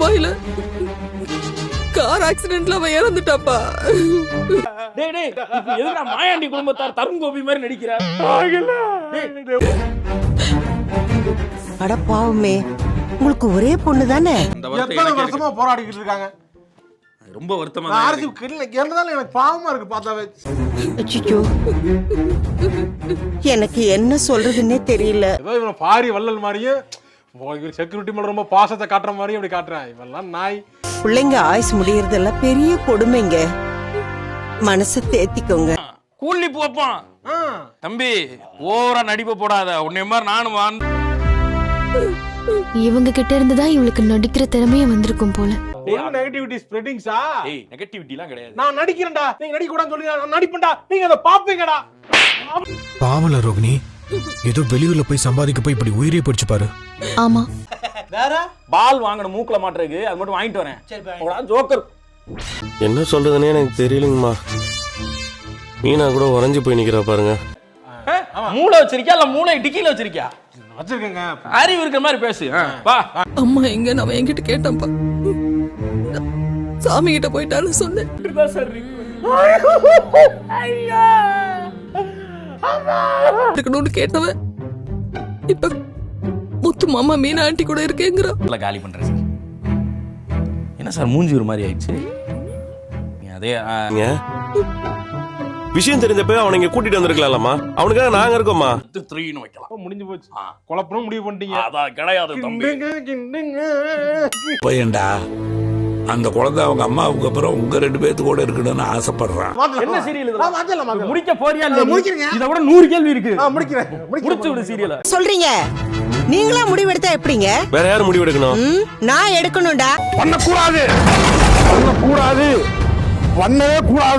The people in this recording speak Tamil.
துபாயில கார் ஆக்சிடென்ட்ல அவன் இறந்துட்டாப்பா டேய் டேய் மாயாண்டி குடும்பத்தார் தருண் கோபி மாதிரி நடிக்கிற அட பாவமே உங்களுக்கு ஒரே பொண்ணு தானே? எத்தனை வருஷமா போராடிக்கிட்டு இருக்காங்க? இருக்கு. ரொம்ப வருத்தமா ஆர்ஜி இருந்தாலும் எனக்கு பாவமா இருக்கு பார்த்தாவே. அச்சச்சோ. எனக்கு என்ன சொல்றதுன்னே தெரியல. ஏதோ இவன் பாரி வள்ளல் மாதிரியும் செக்யூரிட்டி மேல ரொம்ப பாசத்தை காட்டுற மாதிரியும் இப்படி காட்டுறான். இவெல்லாம் நாய். பிள்ளைங்க ஆயுஸ் முடியறதெல்லாம் பெரிய கொடுமைங்க. மனசை தேத்திக்கோங்க. கூலி போப்பான். தம்பி ஓவரா நடிப்பு போடாத. உன்னை மாதிரி நானும் வாழ்ந்து இவங்க கிட்ட இருந்து தான் இவளுக்கு நடிக்கிற திறமையே வந்திருக்கும் போல. நெகட்டிவிட்டி ஸ்ப்ரெட்டிங்ஸா ஏய் நெகட்டிவிட்டி எல்லாம் கிடையாது. நான் நடிக்கிறேன்டா. நீங்க நடிக்க கூடாதுன்னு சொல்லி நான் நடிப்பேன்டா. நீங்க அதை பாப்பீங்கடா பாவல ரோகிணி ஏதோ வெளியூர்ல போய் சம்பாதிக்க போய் இப்படி உயிரே போயிடுச்சு பாரு. ஆமா. பால் வாங்கணும் மூக்குல மாட்டுறதுக்கு அது மட்டும் வாங்கிட்டு வரேன். ஜோக்கர். என்ன சொல்றதுன்னே எனக்கு தெரியலங்கம்மா. மீனா கூட உறைஞ்சு போய் நிக்கிறா பாருங்க. மூளை வச்சிருக்கியா? இல்ல மூளை டிக்கில வச்சிருக்கியா? வச்சிருக்கேங்க. அறிவு இருக்கிற மாதிரி பேசு. வா. அம்மா எங்க? அவன் என்கிட்ட கேட்டான்ப்பா. சாமி கிட்ட போயிட்டான்னு சொன்னேன் இருக்கணும்னு கேட்டவன். இப்ப முத்து மாமா மீனா ஆண்டி கூட இருக்கேங்கிறா நல்லா காலி பண்றேன் சார். என்ன சார் மூஞ்சி ஒரு மாதிரி ஆயிடுச்சு. அதே ஆ, நீங்க விஷயம் தெரிஞ்சப்ப அவனை இங்க கூட்டிட்டு வந்திருக்கலாம்மா அவனுக்காக நாங்க இருக்கோம்மா. பத்து த்ரீன்னு வைக்கலாம். முடிஞ்சு போச்சு. குழப்பணும் முடிவு பண்ணிட்டீங்க. அதான் கிடையாது தம்பி. பையன்டா அந்த குழந்தை அவங்க அம்மாவுக்கு அப்புறம் உங்க ரெண்டு பேர்த்து கூட இருக்கணும்னு ஆசைப்படுறான். என்ன சீரியல். முடிக்க போறியா? முடிக்கிறேங்க. இதை விட நூறு கேள்வி இருக்கு. முடிக்கிறேன். முடிச்சு விடு சீரியலை. சொல்றீங்க. நீங்களா முடிவெடுத்தா எப்படிங்க? வேற யாரும் முடிவு எடுக்கணும் நான் எடுக்கணும்டா. பண்ணக்கூடாது. பண்ணக்கூடாது. பண்ணவே கூடாது.